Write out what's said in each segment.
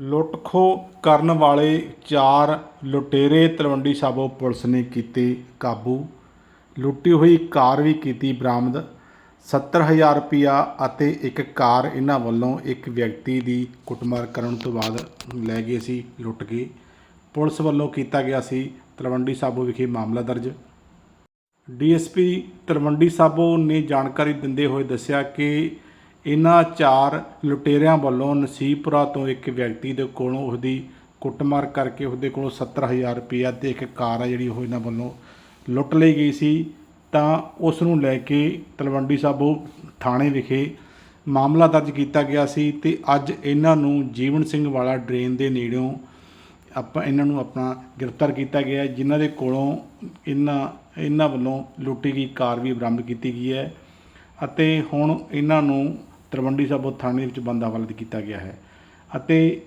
ਲੁੱਟ-ਖੋ ਕਰਨ ਵਾਲੇ ਚਾਰ ਲੁਟੇਰੇ ਤਲਵੰਡੀ ਸਾਬੋ ਪੁਲਿਸ ਨੇ ਕੀਤੇ ਕਾਬੂ। ਲੁੱਟੀ ਹੋਈ ਕਾਰ ਵੀ ਕੀਤੀ ਬਰਾਮਦ। 70000 ਰੁਪਇਆ ਅਤੇ ਇੱਕ ਕਾਰ ਇਹਨਾਂ ਵੱਲੋਂ ਇੱਕ ਵਿਅਕਤੀ ਦੀ ਕੁੱਟਮਾਰ ਕਰਨ ਤੋਂ ਬਾਅਦ ਲੈ ਗਏ ਸੀ, ਲੁੱਟ ਕੇ ਪੁਲਿਸ ਵੱਲੋਂ ਕੀਤਾ ਗਿਆ ਸੀ ਤਲਵੰਡੀ ਸਾਬੋ ਵਿਖੇ ਮਾਮਲਾ ਦਰਜ। ਡੀਐਸਪੀ ਤਲਵੰਡੀ ਸਾਬੋ ਨੇ ਜਾਣਕਾਰੀ ਦਿੰਦੇ ਹੋਏ ਦੱਸਿਆ ਕਿ ਇਹਨਾਂ ਚਾਰ ਲੁਟੇਰਿਆਂ ਵੱਲੋਂ ਨਸੀਬਪੁਰਾ ਤੋਂ ਇੱਕ ਵਿਅਕਤੀ ਦੇ ਕੋਲੋਂ ਉਸਦੀ ਕੁੱਟਮਾਰ ਕਰਕੇ ਉਹਦੇ ਕੋਲੋਂ 70000 ਰੁਪਇਆ ਤੇ ਇੱਕ ਕਾਰ ਆ ਜਿਹੜੀ ਉਹ ਇਹਨਾਂ ਵੱਲੋਂ ਲੁੱਟ ਲਈ ਗਈ ਸੀ। ਤਾਂ ਉਸ ਨੂੰ ਲੈ ਕੇ ਤਲਵੰਡੀ ਸਾਬੋ ਥਾਣੇ ਵਿਖੇ ਮਾਮਲਾ ਦਰਜ ਕੀਤਾ ਗਿਆ ਸੀ ਤੇ ਅੱਜ ਇਹਨਾਂ ਨੂੰ ਜੀਵਨ ਸਿੰਘ ਵਾਲਾ ਡਰੇਨ ਦੇ ਨੇੜਿਓਂ ਆਪਾਂ ਇਹਨਾਂ ਨੂੰ ਆਪਣਾ ਗ੍ਰਿਫਤਾਰ ਕੀਤਾ ਗਿਆ ਜਿਨ੍ਹਾਂ ਦੇ ਕੋਲੋਂ ਇਹਨਾਂ ਇਹਨਾਂ ਵੱਲੋਂ ਲੁੱਟੀ ਗਈ ਕਾਰ ਵੀ ਬਰਾਮਦ ਕੀਤੀ ਗਈ ਹੈ। ਅਤੇ ਹੁਣ ਇਹਨਾਂ ਨੂੰ ਤਰਵੰਡੀ ਸਾਬੋ ਥਾਣੇ ਵਿੱਚ ਬੰਦਾ ਹਵਾਲਾ ਕੀਤਾ ਗਿਆ ਹੈ ਅਤੇ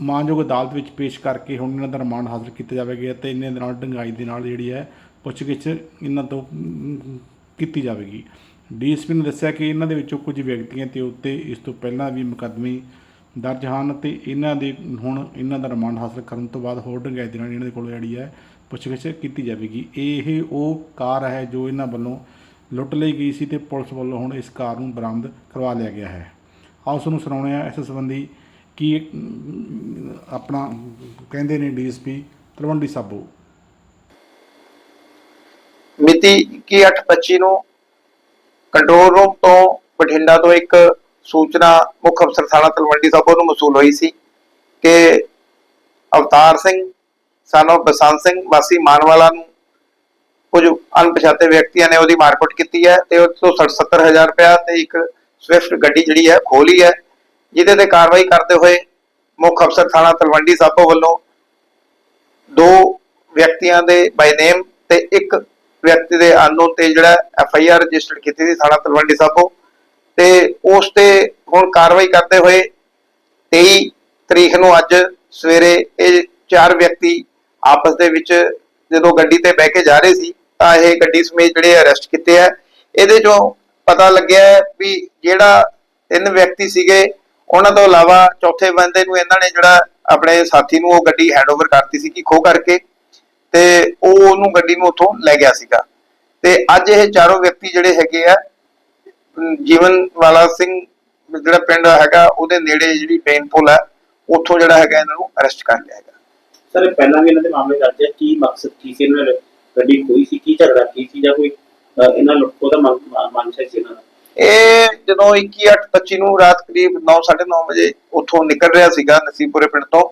ਮਾਨਯੋਗ ਅਦਾਲਤ ਵਿੱਚ ਪੇਸ਼ ਕਰਕੇ ਹੁਣ ਇਹਨਾਂ ਦਾ ਰਿਮਾਂਡ ਹਾਸਲ ਕੀਤਾ ਜਾਵੇਗਾ ਅਤੇ ਇਹਨਾਂ ਦੇ ਨਾਲ ਡੰਗਾਈ ਦੇ ਨਾਲ ਜਿਹੜੀ ਹੈ ਪੁੱਛਗਿੱਛ ਇਹਨਾਂ ਤੋਂ ਕੀਤੀ ਜਾਵੇਗੀ। ਡੀਐਸਪੀ ਨੇ ਦੱਸਿਆ ਕਿ ਇਹਨਾਂ ਦੇ ਵਿੱਚੋਂ ਕੁਝ ਵਿਅਕਤੀਆਂ ਤੇ ਉੱਤੇ ਇਸ ਤੋਂ ਪਹਿਲਾਂ ਵੀ ਮੁਕੱਦਮੇ ਦਰਜ ਹਨ ਤੇ ਇਹਨਾਂ ਦੇ ਹੁਣ ਇਹਨਾਂ ਦਾ ਰਿਮਾਂਡ ਹਾਸਲ ਕਰਨ ਤੋਂ ਬਾਅਦ ਹੋਰ ਡੰਗਾਈ ਦੇ ਨਾਲ ਇਹਨਾਂ ਦੇ ਕੋਲ ਜਿਹੜੀ ਹੈ ਪੁੱਛਗਿੱਛ ਕੀਤੀ ਜਾਵੇਗੀ। ਇਹ ਉਹ ਕਾਰ ਹੈ ਜੋ ਇਹਨਾਂ ਵੱਲੋਂ ਲੁੱਟ ਲਈ ਗਈ ਸੀ ਤੇ ਪੁਲਿਸ ਵੱਲੋਂ ਹੁਣ ਇਸ ਕਾਰ ਨੂੰ ਬਰਾਮਦ ਕਰਵਾ ਲਿਆ ਗਿਆ ਹੈ। ਆਓ ਤੁਹਾਨੂੰ ਸੁਣਾਉਣੇ ਆ ਇਸ ਸੰਬੰਧੀ ਕੀ ਆਪਣਾ ਕਹਿੰਦੇ ਨੇ ਡੀਐਸਪੀ ਤਲਵੰਡੀ ਸਾਬੋ। ਮਿਤੀ 21/8/25 ਨੂੰ ਕੰਟਰੋਲ ਰੂਮ ਤੋਂ ਬਠਿੰਡਾ ਤੋਂ ਇੱਕ ਸੂਚਨਾ ਮੁੱਖ ਅਫਸਰ ਥਾਣਾ ਤਲਵੰਡੀ ਸਾਬੋ ਨੂੰ ਮਸੂਲ ਹੋਈ ਸੀ ਕਿ ਅਵਤਾਰ ਸਿੰਘ ਸਾਨੂੰ ਬਸੰਤ ਸਿੰਘ, ਵਾਸੀ ਮਾਨਵਾਲਾ ਨੂੰ ਕੁਝ ਅਣਪਛਾਤੇ ਵਿਅਕਤੀਆਂ ਨੇ ਉਹਦੀ ਮਾਰਕੁੱਟ ਕੀਤੀ ਹੈ ਤੇ ਉਹ ਤੋਂ 70000 ਰੁਪਇਆ ਤੇ ਇੱਕ ਸਵਿਫਟ ਗੱਡੀ ਜਿਹੜੀ ਹੈ ਖੋਲੀ ਹੈ, ਜਿਹਦੇ ਤੇ ਕਾਰਵਾਈ ਕਰਦੇ ਹੋਏ ਮੁੱਖ ਅਫਸਰ ਥਾਣਾ ਤਲਵੰਡੀ ਸਾਬੋ ਵੱਲੋਂ ਦੋ ਵਿਅਕਤੀਆਂ ਦੇ ਬਾਈ ਨੇਮ ਤੇ ਇੱਕ ਵਿਅਕਤੀ ਦੇ ਅਨਨੋਨ ਤੇ ਜਿਹੜਾ ਐਫ ਆਈ ਆਰ ਰਜਿਸਟਰਡ ਕੀਤੀ ਸੀ ਥਾਣਾ ਤਲਵੰਡੀ ਸਾਬੋ ਤੇ ਉਸ ਤੇ ਹੁਣ ਕਾਰਵਾਈ ਕਰਦੇ ਹੋਏ 23 ਤਰੀਕ ਨੂੰ ਅੱਜ ਸਵੇਰੇ ਇਹ ਚਾਰ ਵਿਅਕਤੀ ਆਪਸ ਦੇ ਵਿੱਚ ਜਦੋਂ ਗੱਡੀ ਤੇ ਬਹਿ ਕੇ ਜਾ ਰਹੇ ਸੀ, ਤਾਂ ਇਹ ਗੱਡੀ ਸਮੇਤ ਜਿਹੜੇ ਅਰੈਸਟ ਕੀਤੇ ਆ। ਇਹਦੇ ਚੋਂ ਪਤਾ ਲੱਗਿਆ ਵੀ ਜਿਹੜਾ ਤਿੰਨ ਵਿਅਕਤੀ ਸੀਗੇ, ਉਹਨਾਂ ਤੋਂ ਇਲਾਵਾ ਚੌਥੇ ਬੰਦੇ ਨੂੰ ਇਹਨਾਂ ਨੇ ਜਿਹੜਾ ਆਪਣੇ ਸਾਥੀ ਨੂੰ ਉਹ ਗੱਡੀ ਹੈਂਡਓਵਰ ਕਰਤੀ ਸੀ ਕਿ ਖੋ ਕਰਕੇ ਤੇ ਉਹ ਉਹਨੂੰ ਗੱਡੀ ਨੂੰ ਉੱਥੋਂ ਲੈ ਗਿਆ ਸੀਗਾ। ਤੇ ਅੱਜ ਇਹ ਚਾਰੋਂ ਵਿਅਕਤੀ ਜਿਹੜੇ ਹੈਗੇ ਆ ਜੀਵਨ ਵਾਲਾ ਸਿੰਘ ਜਿਹੜਾ ਪਿੰਡ ਹੈਗਾ, ਉਹਦੇ ਨੇੜੇ ਜਿਹੜੀ ਬੇਨ ਪੁਲ ਹੈ ਉੱਥੋਂ ਜਿਹੜਾ ਹੈਗਾ ਇਹਨਾਂ ਨੂੰ ਅਰੈਸਟ ਕਰ ਲਿਆ ਹੈਗਾ ਸਰ ਪਹਿਲਾਂ ਵੀ ਇਹਨਾਂ ਦੇ ਮਾਮਲੇ ਦਰਜ ਹੈ। ਕੀ ਮਕਸਦ, ਕੀ ਸੀ ਇਹਨਾਂ ਨੇ ਗੱਡੀ, ਕੋਈ ਸੀ, ਕੀ ਝਗੜਾ, ਕੀ ਸੀ ਜਾਂ ਕੋਈ ਇਹਨਾਂ ਲੁੱਟੋ ਦਾ ਮਨਸ਼ਾ ਸੀ ਇਹਨਾਂ ਦਾ? ਇਹ ਜਦੋਂ 21/8/25 ਨੂੰ ਰਾਤ ਕਰੀਬ 9:30 ਵਜੇ ਉੱਥੋਂ ਨਿਕਲ ਰਿਹਾ ਸੀਗਾ ਨਸੀਬਪੁਰੇ ਪਿੰਡ ਤੋਂ,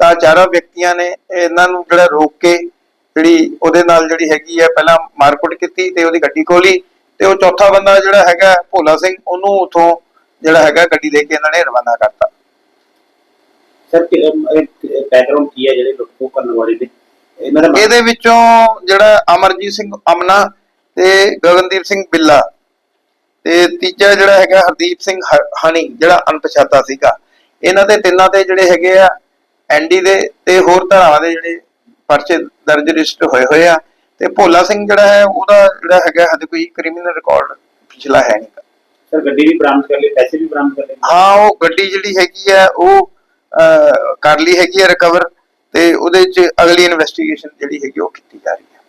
ਤਾਂ ਚਾਰਾਂ ਵਿਅਕਤੀਆਂ ਨੇ ਇਹਨਾਂ ਨੂੰ ਜਿਹੜਾ ਰੋਕ ਕੇ ਜਿਹੜੀ ਉਹਦੇ ਨਾਲ ਜਿਹੜੀ ਹੈਗੀ ਹੈ ਪਹਿਲਾਂ ਮਾਰਕੁੱਟ ਕੀਤੀ ਤੇ ਉਹਦੀ ਗੱਡੀ ਖੋਲੀ ਤੇ ਉਹ ਚੌਥਾ ਬੰਦਾ ਜਿਹੜਾ ਹੈਗਾ ਭੋਲਾ ਸਿੰਘ, ਉਹਨੂੰ ਉੱਥੋਂ ਜਿਹੜਾ ਹੈਗਾ ਗੱਡੀ ਦੇ ਕੇ ਇਹਨਾਂ ਨੇ ਰਵਾਨਾ ਕਰਤਾ। ਸਰ ਬੈਕਗ੍ਰਾਉਂਡ ਕੀ ਹੈ ਜਿਹੜੇ ਲੁੱਟੋ ਕਰਨ ਵਾਲੇ ਦੇ ਇਹਨਾਂ ਦਾ ਮਕਸਦ- ਇਹਦੇ ਵਿੱਚੋਂ ਜਿਹੜਾ ਅਮਰਜੀਤ ਸਿੰਘ ਅਮਨਾ ਤੇ ਗਗਨਦੀਪ ਸਿੰਘ ਬਿੱਲਾ ਤੇ ਤੀਜਾ ਜਿਹੜਾ ਹੈਗਾ ਹਰਦੀਪ ਸਿੰਘ ਹ- ਹਣੀ ਜਿਹੜਾ ਅਣਪਛਾਤਾ ਸੀਗਾ। ਇਹਨਾਂ ਦੇ ਤਿੰਨਾਂ ਤੇ ਜਿਹੜੇ ਹੈਗੇ ਆ ਐਨਡੀ ਦੇ ਤੇ ਹੋਰ ਧਾਰਾਵਾਂ ਦੇ ਜਿਹੜੇ ਪਰਚੇ ਦਰਜ ਰਜਿਸਟਰ ਹੋਏ ਹੋਏ ਆ। ਤੇ ਭੋਲਾ ਸਿੰਘ ਜਿਹੜਾ ਹੈ ਉਹਦਾ ਜਿਹੜਾ ਹੈਗਾ ਹਜੇ ਕੋਈ ਕ੍ਰਿਮੀਨਲ ਰਿਕਾਰਡ ਪਿਛਲਾ ਹੈ ਨਹੀਂ। ਸਰ ਗੱਡੀ ਵੀ ਬਰਾਮਦ ਕਰ ਲਈ ਪੈਸੇ ਵੀ ਬਰਾਮਦ ਕਰ ਲਏ? ਹਾਂ ਉਹ ਗੱਡੀ ਜਿਹੜੀ ਹੈਗੀ ਆ ਉਹ ਕਰ ਲਈ ਹੈਗੀ ਆ ਰਿਕਵਰ ਤੇ ਉਹਦੇ ਚ ਅਗਲੀ ਇਨਵੈਸਟੀਗੇਸ਼ਨ ਜਿਹੜੀ ਹੈਗੀ ਉਹ ਕੀਤੀ ਜਾ ਰਹੀ ਹੈ।